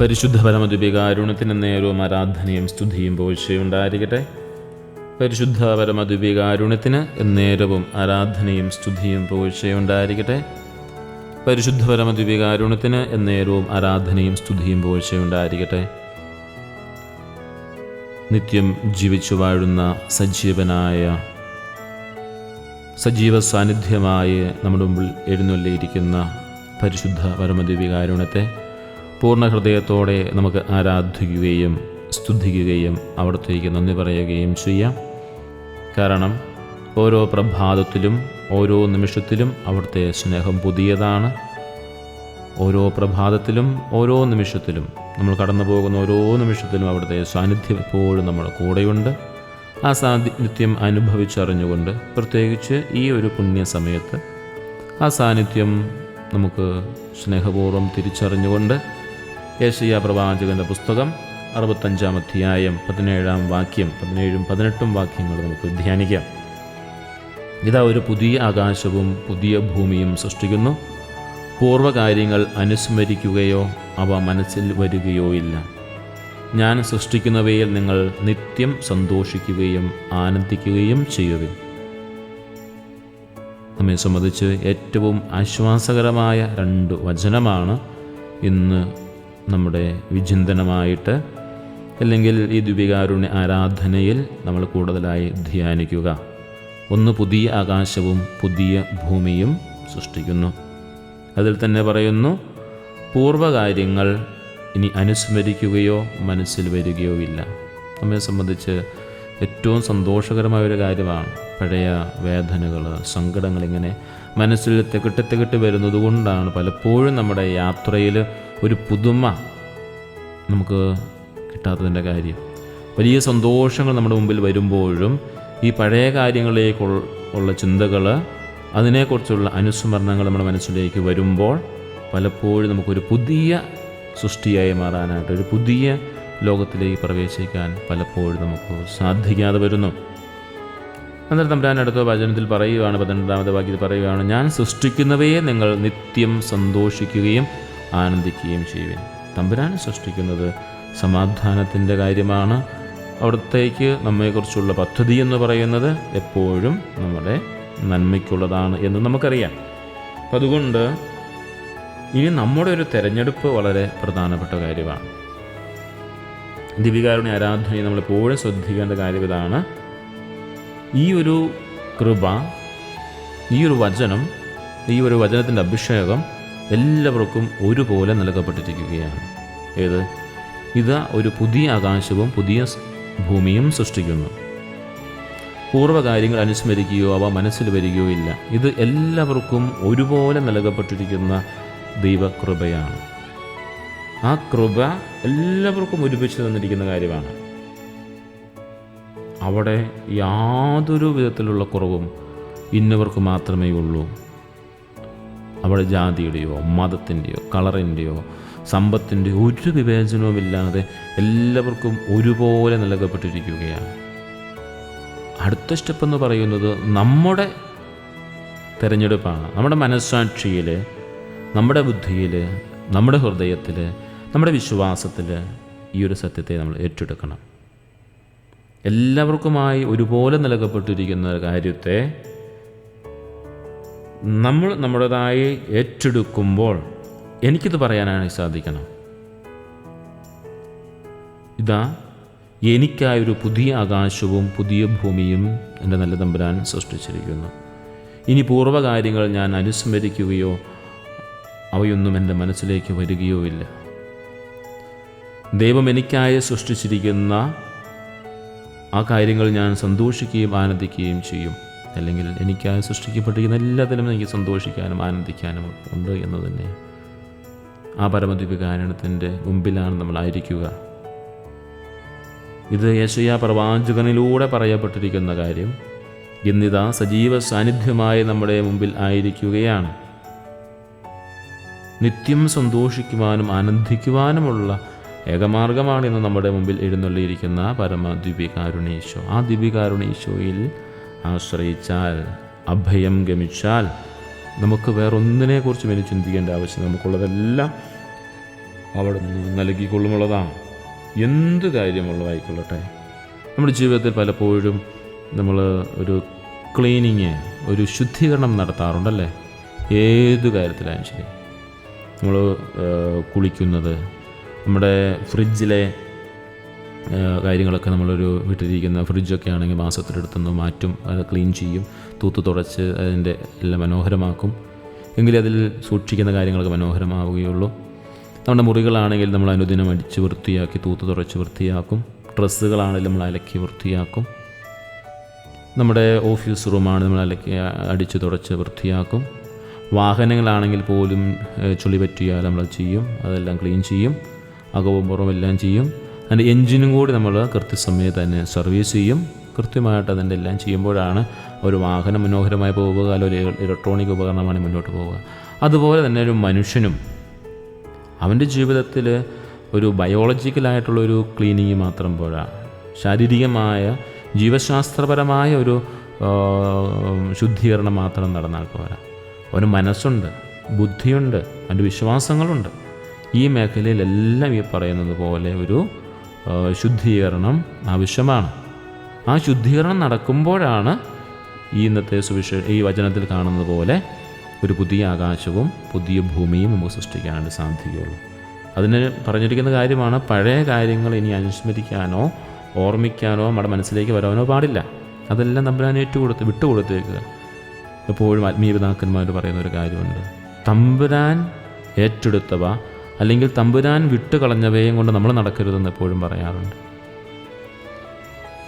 പരിശുദ്ധ പരമദ്വികാരുണ്യത്തിന് നേരവും ആരാധനയും സ്തുതിയും പോഴ്ചയുണ്ടായിരിക്കട്ടെ പരിശുദ്ധ പരമദ്വീപികാരുണത്തിന് നേരവും ആരാധനയും സ്തുതിയും പോഴ്ചയുണ്ടായിരിക്കട്ടെ പരിശുദ്ധ പരമദ്വീപികാരുണത്തിന് നേരവും ആരാധനയും സ്തുതിയും പോഴ്ചയുണ്ടായിരിക്കട്ടെ നിത്യം ജീവിച്ചു വാഴുന്ന സജീവനായ സജീവ സാന്നിധ്യമായി നമ്മുടെ മുമ്പിൽ എഴുന്നള്ളിയിരിക്കുന്ന പരിശുദ്ധ പരമദിവികാരുണ്യത്തെ പൂർണ ഹൃദയത്തോടെ നമുക്ക് ആരാധിക്കുകയും സ്തുതിക്കുകയും അവിടത്തേക്ക് നന്ദി പറയുകയും ചെയ്യാം. കാരണം ഓരോ പ്രഭാതത്തിലും ഓരോ നിമിഷത്തിലും അവിടുത്തെ സ്നേഹം പുതിയതാണ്. ഓരോ പ്രഭാതത്തിലും ഓരോ നിമിഷത്തിലും നമ്മൾ കടന്നു പോകുന്ന ഓരോ നിമിഷത്തിലും അവിടുത്തെ സാന്നിധ്യം എപ്പോഴും നമ്മുടെ കൂടെയുണ്ട്. ആ സാന്നിധ്യം അനുഭവിച്ചറിഞ്ഞുകൊണ്ട് പ്രത്യേകിച്ച് ഈ ഒരു പുണ്യ സമയത്ത് ആ സാന്നിധ്യം നമുക്ക് സ്നേഹപൂർവം തിരിച്ചറിഞ്ഞുകൊണ്ട് യേശയ്യ പ്രവാചകന്റെ പുസ്തകം അറുപത്തഞ്ചാം അധ്യായം പതിനേഴാം വാക്യം പതിനേഴും പതിനെട്ടും വാക്യങ്ങൾ നമുക്ക് ധ്യാനിക്കാം. ഇതാ ഒരു പുതിയ ആകാശവും പുതിയ ഭൂമിയും സൃഷ്ടിക്കുന്നു. പൂർവകാര്യങ്ങൾ അനുസ്മരിക്കുകയോ അവ മനസ്സിൽ വരികയോ ഇല്ല. ഞാൻ സൃഷ്ടിക്കുന്നവയിൽ നിങ്ങൾ നിത്യം സന്തോഷിക്കുകയും ആനന്ദിക്കുകയും ചെയ്യുവിൻ. നമ്മെ സംബന്ധിച്ച് ഏറ്റവും ആശ്വാസകരമായ രണ്ട് വചനമാണ് ഇന്ന് നമ്മുടെ വിചിന്തനമായിട്ട് അല്ലെങ്കിൽ ഈ ദ്വികാരുണ്യ ആരാധനയിൽ നമ്മൾ കൂടുതലായി ധ്യാനിക്കുക. ഒന്ന് പുതിയ ആകാശവും പുതിയ ഭൂമിയും സൃഷ്ടിക്കുന്നു. അതിൽ തന്നെ പറയുന്നു പൂർവകാര്യങ്ങൾ ഇനി അനുസ്മരിക്കുകയോ മനസ്സിൽ വരികയോ ഇല്ല. നമ്മെ സംബന്ധിച്ച് ഏറ്റവും സന്തോഷകരമായ ഒരു കാര്യമാണ് പഴയ വേദനകൾ സങ്കടങ്ങൾ ഇങ്ങനെ മനസ്സിൽ തികട്ടി തികട്ടി വരുന്നത് കൊണ്ടാണ് പലപ്പോഴും നമ്മുടെ യാത്രയിൽ ഒരു പുതുമ നമുക്ക് കിട്ടാത്തതിന്റെ കാര്യം. വലിയ സന്തോഷങ്ങൾ നമ്മുടെ മുമ്പിൽ വരുമ്പോഴും ഈ പഴയ കാര്യങ്ങളിലേക്കുള്ള ചിന്തകൾ അതിനെക്കുറിച്ചുള്ള അനുസ്മരണങ്ങൾ നമ്മുടെ മനസ്സിലേക്ക് വരുമ്പോൾ പലപ്പോഴും നമുക്കൊരു പുതിയ സൃഷ്ടിയായി മാറാനായിട്ട് ഒരു പുതിയ ലോകത്തിലേക്ക് പ്രവേശിക്കാൻ പലപ്പോഴും നമുക്ക് സാധിക്കാതെ വരുന്നു. അന്നേരം തമ്പുരാൻ അടുത്ത വചനത്തിൽ പറയുകയാണ് പന്ത്രണ്ടാമത്തെ വാക്യത്തിൽ പറയുകയാണ് ഞാൻ സൃഷ്ടിക്കുന്നവയെ നിങ്ങൾ നിത്യം സന്തോഷിക്കുകയും ആനന്ദിക്കുകയും ചെയ്യുവിൻ. തമ്പുരാൻ സൃഷ്ടിക്കുന്നത് സമാധാനത്തിന്റെ കാര്യമാണ്. അവിടത്തേക്ക് നമ്മെക്കുറിച്ചുള്ള പദ്ധതി എന്ന് പറയുന്നത് എപ്പോഴും നമ്മുടെ നന്മയ്ക്കുള്ളതാണ് എന്ന് നമുക്കറിയാം. അപ്പം അതുകൊണ്ട് ഇനി നമ്മുടെ ഒരു തെരഞ്ഞെടുപ്പ് വളരെ പ്രധാനപ്പെട്ട കാര്യമാണ്. ദിവികാരുടെ ആരാധനയെ നമ്മൾ എപ്പോഴും ശ്രദ്ധിക്കേണ്ട കാര്യം ഇതാണ്. ഈ ഒരു കൃപ ഈ ഒരു വചനം ഈ ഒരു വചനത്തിന്റെ അഭിഷേകം എല്ലാവർക്കും ഒരുപോലെ നൽകപ്പെട്ടിരിക്കുകയാണ്. ഏത്? ഇത് ഒരു പുതിയ ആകാശവും പുതിയ ഭൂമിയും സൃഷ്ടിക്കുന്നു. പൂർവകാര്യങ്ങൾ അനുസ്മരിക്കുകയോ അവ മനസ്സിൽ വരികയോ ഇല്ല. ഇത് എല്ലാവർക്കും ഒരുപോലെ നൽകപ്പെട്ടിരിക്കുന്ന ദൈവകൃപയാണ്. ആ കൃപ എല്ലാവർക്കും ഒരുമിച്ച് തന്നിരിക്കുന്ന കാര്യമാണ്. അവിടെ യാതൊരു വിധത്തിലുള്ള കുറവും ഇന്നവർക്ക് മാത്രമേ ഉള്ളൂ അവിടെ ജാതിയുടെയോ മതത്തിന്റെയോ കളറിന്റെയോ സമ്പത്തിന്റെയോ ഒരു വിവേചനവുമില്ലാതെ എല്ലാവർക്കും ഒരുപോലെ നൽകപ്പെട്ടിരിക്കുകയാണ്. അടുത്ത സ്റ്റെപ്പ് എന്ന് പറയുന്നത് നമ്മുടെ തിരഞ്ഞെടുപ്പാണ്. നമ്മുടെ മനസ്സാക്ഷിയിൽ നമ്മുടെ ബുദ്ധിയിൽ നമ്മുടെ ഹൃദയത്തിൽ നമ്മുടെ വിശ്വാസത്തിൽ ഈ ഒരു സത്യത്തെ നമ്മൾ ഏറ്റെടുക്കണം. എല്ലാവർക്കുമായി ഒരുപോലെ നൽകപ്പെട്ടിരിക്കുന്ന കാര്യത്തെ നമ്മൾ നമ്മുടേതായി ഏറ്റെടുക്കുമ്പോൾ എനിക്കിത് പറയാനാണ് സാധിക്കണം. ഇതാ എനിക്കായൊരു പുതിയ ആകാശവും പുതിയ ഭൂമിയും എന്റെ നല്ല തമ്പുരാൻ സൃഷ്ടിച്ചിരിക്കുന്നു. ഇനി പൂർവകാര്യങ്ങൾ ഞാൻ അനുസ്മരിക്കുകയോ അവയൊന്നും എന്റെ മനസ്സിലേക്ക് വരികയോ ഇല്ല. ദൈവം എനിക്കായി സൃഷ്ടിച്ചിരിക്കുന്ന ആ കാര്യങ്ങൾ ഞാൻ സന്തോഷിക്കുകയും ആനന്ദിക്കുകയും ചെയ്യും. അല്ലെങ്കിൽ എനിക്കായി സൃഷ്ടിക്കപ്പെട്ടിരിക്കുന്ന എല്ലാത്തിലും എനിക്ക് സന്തോഷിക്കാനും ആനന്ദിക്കാനും ഉണ്ട് എന്ന് തന്നെ ആ പരമദിവ്യകാരണത്തിന്റെ മുമ്പിലാണ് നമ്മളായിരിക്കുക ഇത് യശയ പ്രവാചകനിലൂടെ പറയപ്പെട്ടിരിക്കുന്ന കാര്യം ഇന്നിതാ സജീവ സാന്നിധ്യമായി നമ്മുടെ മുമ്പിൽ ആയിരിക്കുകയാണ്. നിത്യം സന്തോഷിക്കുവാനും ആനന്ദിക്കുവാനുമുള്ള ഏകമാർഗമാണ് ഇന്ന് നമ്മുടെ മുമ്പിൽ എഴുന്നള്ളിയിരിക്കുന്ന പരമ ദ്വിപികാരുണീശോ ആ ദ്വിപികാരുണീശോയിൽ ആശ്രയിച്ചാൽ അഭയം ഗമിച്ചാൽ നമുക്ക് വേറൊന്നിനെക്കുറിച്ചും ഇനി ചിന്തിക്കേണ്ട ആവശ്യം നമുക്കുള്ളതെല്ലാം അവിടെ നിന്ന് നൽകിക്കൊള്ളുമുള്ളതാണ്. എന്ത് കാര്യമുള്ളതായിക്കൊള്ളട്ടെ. നമ്മുടെ ജീവിതത്തിൽ പലപ്പോഴും നമ്മൾ ഒരു ക്ലീനിങ് ഒരു ശുദ്ധീകരണം നടത്താറുണ്ടല്ലേ? ഏത് കാര്യത്തിലായാലും ശരി. നമ്മൾ കുളിക്കുന്നത് നമ്മുടെ ഫ്രിഡ്ജിലെ കാര്യങ്ങളൊക്കെ നമ്മളൊരു വീട്ടിലിരിക്കുന്ന ഫ്രിഡ്ജൊക്കെ ആണെങ്കിൽ മാസത്തിലെടുത്തുനിന്ന് മാറ്റും അത് ക്ലീൻ ചെയ്യും തൂത്ത് തുടച്ച് അതിന്റെ എല്ലാം മനോഹരമാക്കും. എങ്കിലേ അതിൽ സൂക്ഷിക്കുന്ന കാര്യങ്ങളൊക്കെ മനോഹരമാവുകയുള്ളൂ. നമ്മുടെ മുറികളാണെങ്കിൽ നമ്മൾ അനുദിനം അടിച്ച് വൃത്തിയാക്കി തൂത്ത് തുടച്ച് വൃത്തിയാക്കും. ഡ്രസ്സുകളാണെങ്കിൽ നമ്മൾ അലക്കി വൃത്തിയാക്കും. നമ്മുടെ ഓഫീസ് റൂമാണ് നമ്മൾ അലക്കി അടിച്ച് തുടച്ച് വൃത്തിയാക്കും. വാഹനങ്ങളാണെങ്കിൽ പോലും ചുളി പറ്റിയാൽ നമ്മൾ ചെയ്യും അതെല്ലാം ക്ലീൻ ചെയ്യും. അകവും പുറവും എല്ലാം ചെയ്യും. അതിന്റെ എൻജിനും കൂടി നമ്മൾ കൃത്യസമയത്ത് തന്നെ സർവീസ് ചെയ്യും. കൃത്യമായിട്ട് അതിന്റെ എല്ലാം ചെയ്യുമ്പോഴാണ് ഒരു വാഹനം മനോഹരമായി പോവുക അല്ലെങ്കിൽ ഒരു ഇലക്ട്രോണിക് ഉപകരണമാണ് മുന്നോട്ട് പോവുക. അതുപോലെ തന്നെ ഒരു മനുഷ്യനും അവന്റെ ജീവിതത്തിൽ ഒരു ബയോളജിക്കലായിട്ടുള്ളൊരു ക്ലീനിങ് മാത്രം പോരാ. ശാരീരികമായ ജീവശാസ്ത്രപരമായ ഒരു ശുദ്ധീകരണം മാത്രം നടന്നാൽ പോരാ. അവന് മനസ്സുണ്ട് ബുദ്ധിയുണ്ട് അവന്റെ വിശ്വാസങ്ങളുണ്ട്. ഈ മേഖലയിലെല്ലാം ഈ പറയുന്നത് പോലെ ഒരു ശുദ്ധീകരണം ആവശ്യമാണ്. ആ ശുദ്ധീകരണം നടക്കുമ്പോഴാണ് ഈ ഇന്നത്തെ സുവിശേഷ ഈ വചനത്തിൽ കാണുന്നത് പോലെ ഒരു പുതിയ ആകാശവും പുതിയ ഭൂമിയും നമുക്ക് സൃഷ്ടിക്കാനായിട്ട് സാധിക്കുകയുള്ളൂ അതിന് പറഞ്ഞിരിക്കുന്ന കാര്യമാണ് പഴയ കാര്യങ്ങൾ ഇനി അനുസ്മരിക്കാനോ ഓർമ്മിക്കാനോ നമ്മുടെ മനസ്സിലേക്ക് വരാനോ പാടില്ല. അതെല്ലാം തമ്പുരാൻ ഏറ്റുകൊടുത്ത് വിട്ടുകൊടുത്തേക്കുക. എപ്പോഴും ആത്മീയപിതാക്കന്മാർ പറയുന്ന ഒരു കാര്യമുണ്ട്. തമ്പുരാൻ ഏറ്റെടുത്തവ അല്ലെങ്കിൽ തമ്പുരാൻ വിട്ടുകളഞ്ഞവയും കൊണ്ട് നമ്മൾ നടക്കരുതെന്ന് എപ്പോഴും പറയാറുണ്ട്.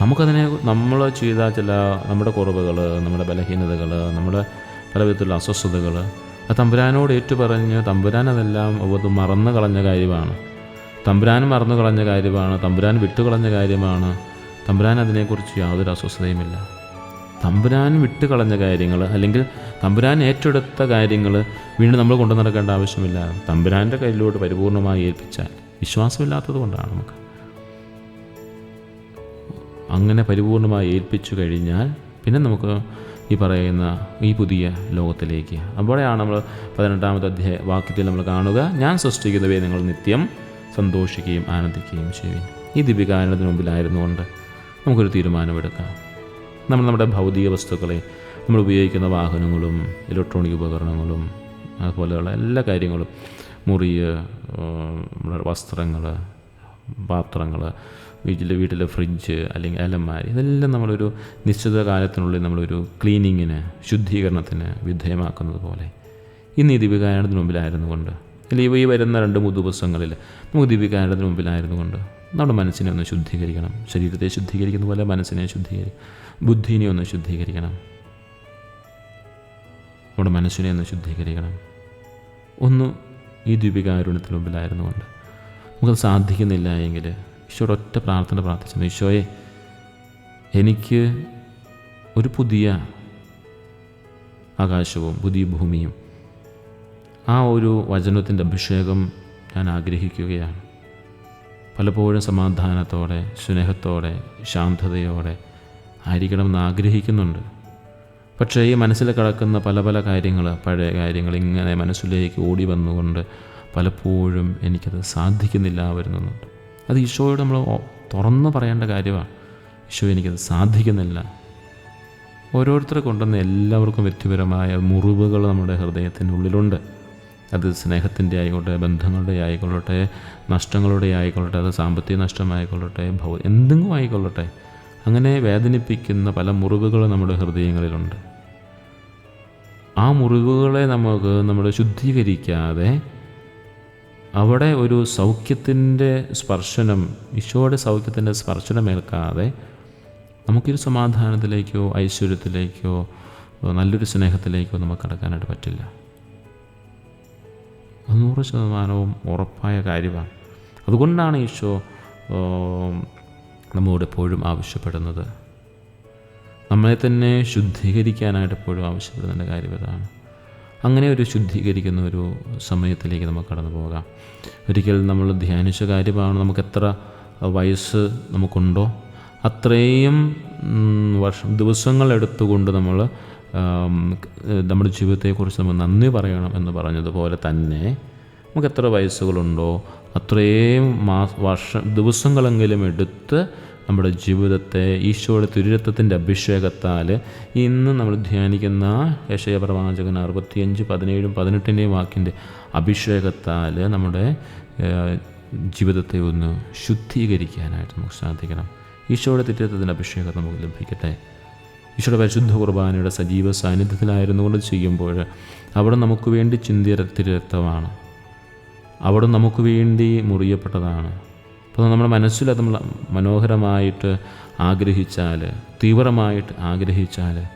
നമുക്കതിനെ നമ്മൾ ചെയ്ത ചില നമ്മുടെ കുറവുകൾ നമ്മുടെ ബലഹീനതകൾ നമ്മുടെ പല വിധത്തിലുള്ള അസ്വസ്ഥതകൾ ആ തമ്പുരാനോട് ഏറ്റുപറഞ്ഞ് തമ്പുരാൻ അതെല്ലാം അത് മറന്നു കളഞ്ഞ കാര്യമാണ്. തമ്പുരാൻ മറന്നു കളഞ്ഞ കാര്യമാണ് തമ്പുരാൻ വിട്ടുകളഞ്ഞ കാര്യമാണ്. തമ്പുരാൻ അതിനെക്കുറിച്ച് യാതൊരു അസ്വസ്ഥതയുമില്ല. തമ്പുരാൻ വിട്ടുകളഞ്ഞ കാര്യങ്ങൾ അല്ലെങ്കിൽ തമ്പുരാൻ ഏറ്റെടുത്ത കാര്യങ്ങൾ വീണ്ടും നമ്മൾ കൊണ്ടു നടക്കേണ്ട ആവശ്യമില്ല. തമ്പുരാന്റെ കയ്യിലോട്ട് പരിപൂർണമായി ഏൽപ്പിച്ചാൽ വിശ്വാസമില്ലാത്തത് കൊണ്ടാണ് നമുക്ക്. അങ്ങനെ പരിപൂർണമായി ഏൽപ്പിച്ചു കഴിഞ്ഞാൽ പിന്നെ നമുക്ക് ഈ പറയുന്ന ഈ പുതിയ ലോകത്തിലേക്ക്. അവിടെയാണ് നമ്മൾ പതിനെട്ടാമത്തെ അധ്യായ വാക്യത്തിൽ നമ്മൾ കാണുക ഞാൻ സൃഷ്ടിക്കുന്നവയെ നിങ്ങൾ നിത്യം സന്തോഷിക്കുകയും ആനന്ദിക്കുകയും ചെയ്യും ഈ ദിപികാരണത്തിന് മുമ്പിലായിരുന്നുകൊണ്ട് നമുക്കൊരു തീരുമാനമെടുക്കാം. നമ്മൾ നമ്മുടെ ഭൗതിക വസ്തുക്കളെ നമ്മൾ ഉപയോഗിക്കുന്ന വാഹനങ്ങളും ഇലക്ട്രോണിക് ഉപകരണങ്ങളും അതുപോലെയുള്ള എല്ലാ കാര്യങ്ങളും മുറി വസ്ത്രങ്ങൾ പാത്രങ്ങൾ വീട്ടിലെ വീട്ടിലെ ഫ്രിഡ്ജ് അല്ലെങ്കിൽ അലമാരി ഇതെല്ലാം നമ്മളൊരു നിശ്ചിത കാലത്തിനുള്ളിൽ നമ്മളൊരു ക്ലീനിങ്ങിന് ശുദ്ധീകരണത്തിന് വിധേയമാക്കുന്നത് പോലെ. ഇന്ന് ഈ ദിവ്യകാരണത്തിന് മുമ്പിലായിരുന്നു കൊണ്ട് അല്ലെങ്കിൽ ഈ വരുന്ന രണ്ട് മൂന്ന് ദിവസങ്ങളിൽ നമുക്ക് ദിവ്യകാരണത്തിന് മുമ്പിലായിരുന്നു കൊണ്ട് നമ്മുടെ മനസ്സിനെ ഒന്ന് ശുദ്ധീകരിക്കണം. ശരീരത്തെ ശുദ്ധീകരിക്കുന്ന പോലെ മനസ്സിനെ ശുദ്ധീകരിക്കണം. ബുദ്ധിനെ ഒന്ന് ശുദ്ധീകരിക്കണം. നമ്മുടെ മനസ്സിനെ ഒന്ന് ശുദ്ധീകരിക്കണം. ഒന്ന് ഈ ദ്വീപികാരുണ്യത്തിന് മുമ്പിലായിരുന്നു കൊണ്ട്. നമുക്കത് സാധിക്കുന്നില്ല എങ്കിൽ ഈശോയുടെ ഒറ്റ പ്രാർത്ഥന പ്രാർത്ഥിച്ചു ഈശോയെ എനിക്ക് ഒരു പുതിയ ആകാശവും പുതിയ ഭൂമിയും ആ ഒരു വചനത്തിന്റെ അഭിഷേകം ഞാൻ ആഗ്രഹിക്കുകയാണ്. പലപ്പോഴും സമാധാനത്തോടെ സ്നേഹത്തോടെ ശാന്തതയോടെ ആയിരിക്കണമെന്ന് ആഗ്രഹിക്കുന്നുണ്ട്. പക്ഷേ ഈ മനസ്സിൽ കിടക്കുന്ന പല പല കാര്യങ്ങൾ പഴയ കാര്യങ്ങൾ ഇങ്ങനെ മനസ്സിലേക്ക് ഓടി വന്നുകൊണ്ട് പലപ്പോഴും എനിക്കത് സാധിക്കുന്നില്ല വരുന്നുണ്ട് അത് ഈശോയോട് നമ്മൾ തുറന്നു പറയേണ്ട കാര്യമാണ്. ഈശോ എനിക്കത് സാധിക്കുന്നില്ല. ഓരോരുത്തരെ കൊണ്ടുവന്ന എല്ലാവർക്കും വ്യക്തിപരമായ മുറിവുകൾ നമ്മുടെ ഹൃദയത്തിന്റെ ഉള്ളിലുണ്ട്. അത് സ്നേഹത്തിന്റെ ആയിക്കോട്ടെ ബന്ധങ്ങളുടെ ആയിക്കൊള്ളട്ടെ നഷ്ടങ്ങളുടെ ആയിക്കൊള്ളട്ടെ അത് സാമ്പത്തിക നഷ്ടമായിക്കൊള്ളട്ടെ ഭൗ എന്തെങ്കിലും ആയിക്കൊള്ളട്ടെ. അങ്ങനെ വേദനിപ്പിക്കുന്ന പല മുറിവുകൾ നമ്മുടെ ഹൃദയങ്ങളിലുണ്ട്. ആ മുറിവുകളെ നമുക്ക് നമ്മൾ ശുദ്ധീകരിക്കാതെ അവിടെ ഒരു സൗഖ്യത്തിന്റെ സ്പർശനം ഈശോയുടെ സൗഖ്യത്തിന്റെ സ്പർശനമേൽക്കാതെ നമുക്കൊരു സമാധാനത്തിലേക്കോ ഐശ്വര്യത്തിലേക്കോ നല്ലൊരു സ്നേഹത്തിലേക്കോ നമുക്ക് കടക്കാനായിട്ട് പറ്റില്ല. നൂറ് ശതമാനവും ഉറപ്പായ കാര്യമാണ്. അതുകൊണ്ടാണ് ഈശോ നമ്മോട് എപ്പോഴും ആവശ്യപ്പെടുന്നത്. നമ്മളെ തന്നെ ശുദ്ധീകരിക്കാനായിട്ട് എപ്പോഴും ആവശ്യപ്പെടുന്നതിന്റെ കാര്യം ഇതാണ്. അങ്ങനെ ഒരു ശുദ്ധീകരിക്കുന്ന ഒരു സമയത്തിലേക്ക് നമുക്ക് കടന്നു പോകാം. ഒരിക്കൽ നമ്മൾ ധ്യാനിച്ച കാര്യമാണ് നമുക്ക് എത്ര വയസ്സ് നമുക്കുണ്ടോ അത്രയും വർഷം ദിവസങ്ങൾ എടുത്തുകൊണ്ട് നമ്മൾ നമ്മുടെ ജീവിതത്തെക്കുറിച്ച് നമ്മൾ നന്ദി പറയണം എന്ന് പറഞ്ഞതുപോലെ തന്നെ നമുക്ക് എത്ര വയസ്സുകളുണ്ടോ അത്രയും മാസ വർഷ ദിവസങ്ങളെങ്കിലും എടുത്ത് നമ്മുടെ ജീവിതത്തെ ഈശോയുടെ തിരുരത്വത്തിന്റെ അഭിഷേകത്താൽ ഇന്ന് നമ്മൾ ധ്യാനിക്കുന്ന യശയ പ്രവാചകൻ അറുപത്തിയഞ്ച് പതിനേഴും പതിനെട്ടിന്റെയും വാക്കിന്റെ അഭിഷേകത്താൽ നമ്മുടെ ജീവിതത്തെ ഒന്ന് ശുദ്ധീകരിക്കാനായിട്ട് നമുക്ക് സാധിക്കണം. ഈശോയുടെ തിരുരത്വത്തിന്റെ അഭിഷേകം നമുക്ക് ലഭിക്കട്ടെ. ഈശോയുടെ പരിശുദ്ധ കുർബാനയുടെ സജീവ സാന്നിധ്യത്തിലായിരുന്നു കൊണ്ട് ചെയ്യുമ്പോൾ അവിടെ നമുക്ക് വേണ്ടി ചിന്തിയ തിരുരക്തമാണ്. അവിടെ നമുക്ക് വേണ്ടി മുറിയപ്പെട്ടതാണ്. അപ്പോൾ നമ്മുടെ മനസ്സിൽ അത് മനോഹരമായിട്ട് ആഗ്രഹിച്ചാൽ തീവ്രമായിട്ട് ആഗ്രഹിച്ചാൽ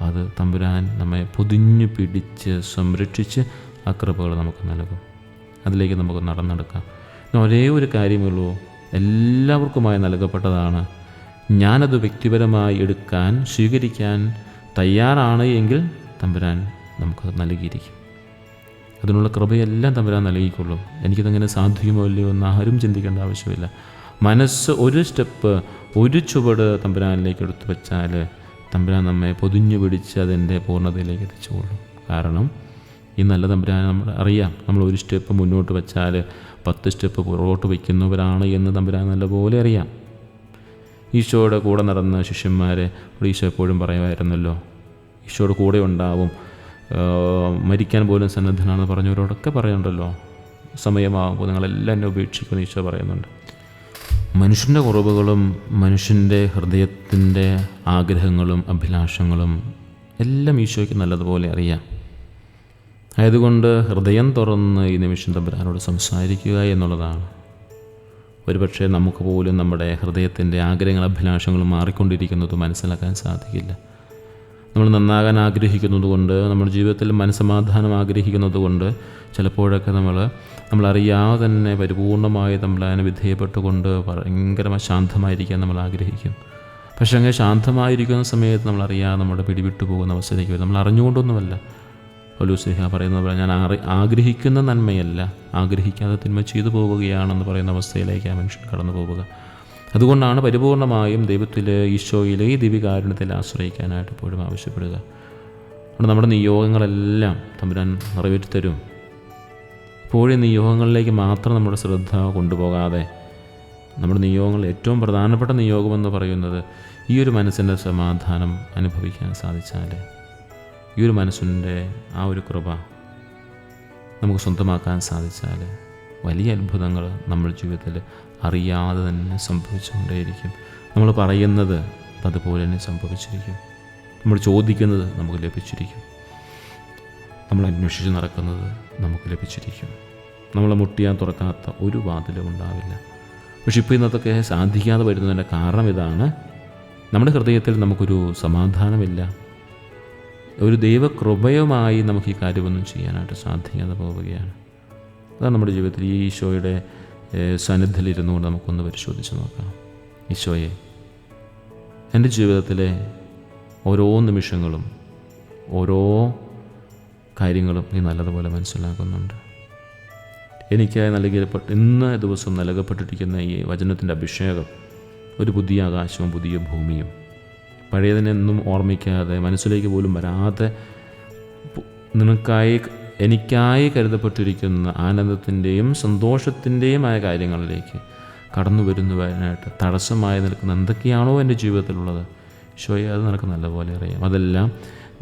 അത് തമ്പുരാൻ നമ്മെ പൊതിഞ്ഞു പിടിച്ച് സംരക്ഷിച്ച് ആ കൃപകൾ നമുക്ക് നൽകും. അതിലേക്ക് നമുക്ക് നടന്നെടുക്കാം. ഒരേ ഒരു കാര്യമുള്ളൂ. എല്ലാവർക്കുമായി നൽകപ്പെട്ടതാണ്. ഞാനത് വ്യക്തിപരമായി എടുക്കാൻ സ്വീകരിക്കാൻ തയ്യാറാണ് എങ്കിൽ തമ്പുരാൻ നമുക്ക് നൽകിയിരിക്കും. അതിനുള്ള കൃപയെല്ലാം തമ്പുരാൻ നൽകിക്കൊള്ളും. എനിക്കിതങ്ങനെ സാധിക്കുമോ ഇല്ലയോ എന്ന് ആരും ചിന്തിക്കേണ്ട ആവശ്യമില്ല. മനസ്സ് ഒരു സ്റ്റെപ്പ് ഒരു ചുവട് തമ്പുരാനിലേക്ക് എടുത്തു വെച്ചാൽ തമ്പുരാൻ നമ്മെ പൊതിഞ്ഞു പിടിച്ച് അതിന്റെ പൂർണതയിലേക്ക് എത്തിച്ചുകൊള്ളും. കാരണം ഈ നല്ല തമ്പുരാൻ നമ്മൾ അറിയാം. നമ്മൾ ഒരു സ്റ്റെപ്പ് മുന്നോട്ട് വെച്ചാൽ പത്ത് സ്റ്റെപ്പ് പുറകോട്ട് വയ്ക്കുന്നവരാണ് എന്ന് തമ്പുരാൻ നല്ലപോലെ അറിയാം. ഈശോയുടെ കൂടെ നടന്ന ശിഷ്യന്മാരെ ഈശോ എപ്പോഴും പറയുമായിരുന്നല്ലോ ഈശോയുടെ കൂടെ ഉണ്ടാവും മരിക്കാൻ പോലും സന്നദ്ധനാണെന്ന് പറഞ്ഞവരോടൊക്കെ പറയുന്നുണ്ടല്ലോ. സമയമാകുമ്പോൾ നിങ്ങളെല്ലാം എന്നെ ഉപേക്ഷിക്കുമെന്ന് ഈശോ പറയുന്നുണ്ട്. മനുഷ്യന്റെ കുറവുകളും മനുഷ്യന്റെ ഹൃദയത്തിന്റെ ആഗ്രഹങ്ങളും അഭിലാഷങ്ങളും എല്ലാം ഈശോയ്ക്ക് നല്ലതുപോലെ അറിയാം. ആയതുകൊണ്ട് ഹൃദയം തുറന്ന് ഈ നിമിഷം തമ്പുരാനോട് സംസാരിക്കുക എന്നുള്ളതാണ്. ഒരുപക്ഷെ നമുക്ക് പോലും നമ്മുടെ ഹൃദയത്തിന്റെ ആഗ്രഹങ്ങളും അഭിലാഷങ്ങളും മാറിക്കൊണ്ടിരിക്കുന്നത് മനസ്സിലാക്കാൻ സാധിക്കില്ല. നമ്മൾ നന്നാകാൻ ആഗ്രഹിക്കുന്നതുകൊണ്ട് നമ്മുടെ ജീവിതത്തിൽ മനസ്സമാധാനം ആഗ്രഹിക്കുന്നത് കൊണ്ട് ചിലപ്പോഴൊക്കെ നമ്മൾ നമ്മളറിയാതെ തന്നെ പരിപൂർണമായി നമ്മൾ അതിനെ വിധേയപ്പെട്ടുകൊണ്ട് ഭയങ്കരമായി ശാന്തമായിരിക്കാൻ നമ്മൾ ആഗ്രഹിക്കും. പക്ഷേ അങ്ങനെ ശാന്തമായിരിക്കുന്ന സമയത്ത് നമ്മളറിയാതെ നമ്മുടെ പിടിവിട്ടു പോകുന്ന അവസ്ഥയിലേക്ക് വരും. നമ്മൾ അറിഞ്ഞുകൊണ്ടൊന്നുമല്ല. ഒലൂസ്ലിഹ പറയുന്നത് പോലെ ഞാൻ ആഗ്രഹിക്കുന്ന നന്മയല്ല. ആഗ്രഹിക്കാതെ തിന്മ ചെയ്തു പോവുകയാണെന്ന് പറയുന്ന അവസ്ഥയിലേക്ക് ആ മനുഷ്യൻ കടന്നു പോവുക അതുകൊണ്ടാണ് പരിപൂർണമായും ദൈവത്തിൽ ഈശോയിലെ ഈ ദിവികാരുണ്യത്തിൽ ആശ്രയിക്കാനായിട്ട് എപ്പോഴും ആവശ്യപ്പെടുക. അതുകൊണ്ട് നമ്മുടെ നിയോഗങ്ങളെല്ലാം തമ്പുരാൻ നിറവേറ്റിത്തരും. ഇപ്പോഴും നിയോഗങ്ങളിലേക്ക് മാത്രം നമ്മുടെ ശ്രദ്ധ കൊണ്ടുപോകാതെ നമ്മുടെ നിയോഗങ്ങൾ ഏറ്റവും പ്രധാനപ്പെട്ട നിയോഗമെന്ന് പറയുന്നത് ഈ ഒരു മനസ്സിന്റെ സമാധാനം അനുഭവിക്കാൻ സാധിച്ചാൽ ഈ ഒരു മനസ്സിന്റെ ആ ഒരു കൃപ നമുക്ക് സ്വന്തമാക്കാൻ സാധിച്ചാൽ വലിയ അത്ഭുതങ്ങൾ നമ്മൾ ജീവിതത്തിൽ അറിയാതെ തന്നെ സംഭവിച്ചുകൊണ്ടേയിരിക്കും. നമ്മൾ പറയുന്നത് അതുപോലെ തന്നെ സംഭവിച്ചിരിക്കും. നമ്മൾ ചോദിക്കുന്നത് നമുക്ക് ലഭിച്ചിരിക്കും. നമ്മൾ അന്വേഷിച്ച് നടക്കുന്നത് നമുക്ക് ലഭിച്ചിരിക്കും. നമ്മളെ മുട്ടിയാൻ തുറക്കാത്ത ഒരു വാതിലും ഉണ്ടാവില്ല. പക്ഷെ ഇപ്പോൾ ഇന്നതൊക്കെ സാധിക്കാതെ വരുന്നതിന്റെ കാരണം ഇതാണ്. നമ്മുടെ ഹൃദയത്തിൽ നമുക്കൊരു സമാധാനമില്ല. ഒരു ദൈവകൃപയുമായി നമുക്ക് ഈ കാര്യമൊന്നും ചെയ്യാനായിട്ട് സാധിക്കാതെ പോവുകയാണ്. അതാണ് നമ്മുടെ ജീവിതത്തിൽ ഈ ഈശോയുടെ സാന്നിധ്യത്തിലിരുന്നുകൊണ്ട് നമുക്കൊന്ന് പരിശോധിച്ച് നോക്കാം. ഈശോയെ എന്റെ ജീവിതത്തിലെ ഓരോ നിമിഷങ്ങളും ഓരോ കാര്യങ്ങളും നീ നല്ലതുപോലെ മനസ്സിലാക്കുന്നുണ്ട്. എനിക്കായി നൽകിയപ്പെട്ട ഇന്ന് ദിവസം നൽകപ്പെട്ടിരിക്കുന്ന ഈ വചനത്തിന്റെ അഭിഷേകം ഒരു പുതിയ ആകാശവും പുതിയ ഭൂമിയും. പഴയതിനെന്നും ഓർമ്മിക്കാതെ മനസ്സിലേക്ക് പോലും വരാതെ നിനക്കായി എനിക്കായി കരുതപ്പെട്ടിരിക്കുന്ന ആനന്ദത്തിന്റെയും സന്തോഷത്തിന്റെയും ആയ കാര്യങ്ങളിലേക്ക് കടന്നു വരുന്നതിനായിട്ട് തടസ്സമായി നിൽക്കുന്ന എന്തൊക്കെയാണോ എന്റെ ജീവിതത്തിലുള്ളത്. ഈശോയെ അത് നിനക്ക് നല്ലപോലെ അറിയാം. അതെല്ലാം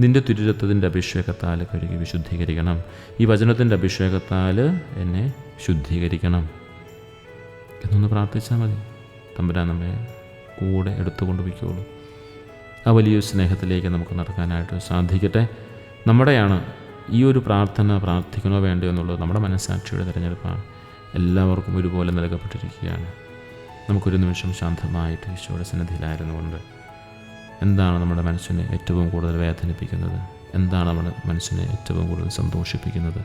നിന്റെ തിരുരത്വത്തിന്റെ അഭിഷേകത്താൽ കഴുകി വിശുദ്ധീകരിക്കണം. ഈ വചനത്തിന്റെ അഭിഷേകത്താൽ എന്നെ ശുദ്ധീകരിക്കണം. എന്നൊന്ന് പ്രാർത്ഥിച്ചാൽ മതി. തമ്പുരാൻ നമ്മെ കൂടെ എടുത്തുകൊണ്ട് വയ്ക്കുള്ളൂ ആ വലിയ സ്നേഹത്തിലേക്ക് നമുക്ക് നടക്കാനായിട്ട് സാധിക്കട്ടെ. നമ്മുടെയാണ് ഈ ഒരു പ്രാർത്ഥന പ്രാർത്ഥിക്കണോ വേണ്ടോ എന്നുള്ളത് നമ്മുടെ മനസ്സാക്ഷിയുടെ തിരഞ്ഞെടുപ്പാണ്. എല്ലാവർക്കും ഒരുപോലെ നൽകപ്പെട്ടിരിക്കുകയാണ്. നമുക്കൊരു നിമിഷം ശാന്തമായിട്ട് ഈശോയുടെ സന്നിധിയിലായിരുന്നുകൊണ്ട് എന്താണ് നമ്മുടെ മനസ്സിനെ ഏറ്റവും കൂടുതൽ വേദനിപ്പിക്കുന്നത്? എന്താണ് നമ്മുടെ മനസ്സിനെ ഏറ്റവും കൂടുതൽ സന്തോഷിപ്പിക്കുന്നത്?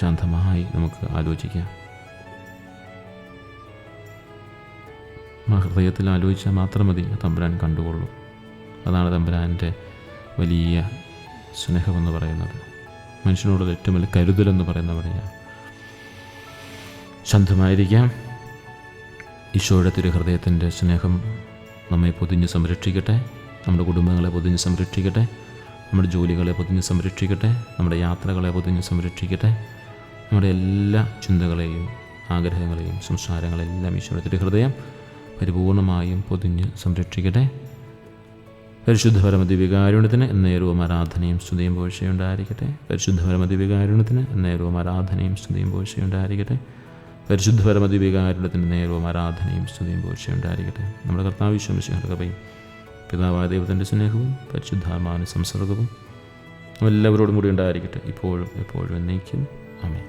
ശാന്തമായി നമുക്ക് ആലോചിക്കാം. ഹൃദയത്തിൽ ആലോചിച്ചാൽ മാത്രം മതി തമ്പുരാൻ കണ്ടുകൊള്ളൂ. അതാണ് തമ്പുരാന്റെ വലിയ സ്നേഹമെന്ന് പറയുന്നത്. മനുഷ്യനോടുള്ള ഏറ്റവും വലിയ കരുതലെന്ന് പറയുന്ന പറയാം ശാന്തമായിരിക്കാം. ഈശോയുടെ തിരുഹൃദയത്തിന്റെ സ്നേഹം നമ്മെ പൊതിഞ്ഞ് സംരക്ഷിക്കട്ടെ. നമ്മുടെ കുടുംബങ്ങളെ പൊതിഞ്ഞ് സംരക്ഷിക്കട്ടെ. നമ്മുടെ ജോലികളെ പൊതിഞ്ഞ് സംരക്ഷിക്കട്ടെ. നമ്മുടെ യാത്രകളെ പൊതിഞ്ഞ് സംരക്ഷിക്കട്ടെ. നമ്മുടെ എല്ലാ ചിന്തകളെയും ആഗ്രഹങ്ങളെയും സംസാരങ്ങളെല്ലാം ഈശോയുടെ ഹൃദയം പരിപൂർണമായും പൊതിഞ്ഞ് സംരക്ഷിക്കട്ടെ. പരിശുദ്ധ പരമദിവികാരുണ്യത്തിന് എന്നേരവും ആരാധനയും സ്തുതിയും പോഴ്ചയുണ്ടായിരിക്കട്ടെ. പരിശുദ്ധ പരമദിവികാരുണ്യത്തിന് എന്നേരവും ആരാധനയും സ്തുതിയും പോഴ്ചയുണ്ടായിരിക്കട്ടെ. പരിശുദ്ധ പരമദിവികാരുണ്യത്തിന്റെ നേരവും ആരാധനയും സ്തുതിയും പോഴ്ചയുണ്ടായിരിക്കട്ടെ. നമ്മുടെ കർത്താവ് വിശ്വമിശിഹർക്കപയും പിതാവായ ദൈവത്തിന്റെ സ്നേഹവും പരിശുദ്ധാത്മാവിന്റെ സംസർഗവും എല്ലാവരോടും കൂടി ഉണ്ടായിരിക്കട്ടെ. ഇപ്പോഴും എപ്പോഴും എന്നേക്കും. അമേ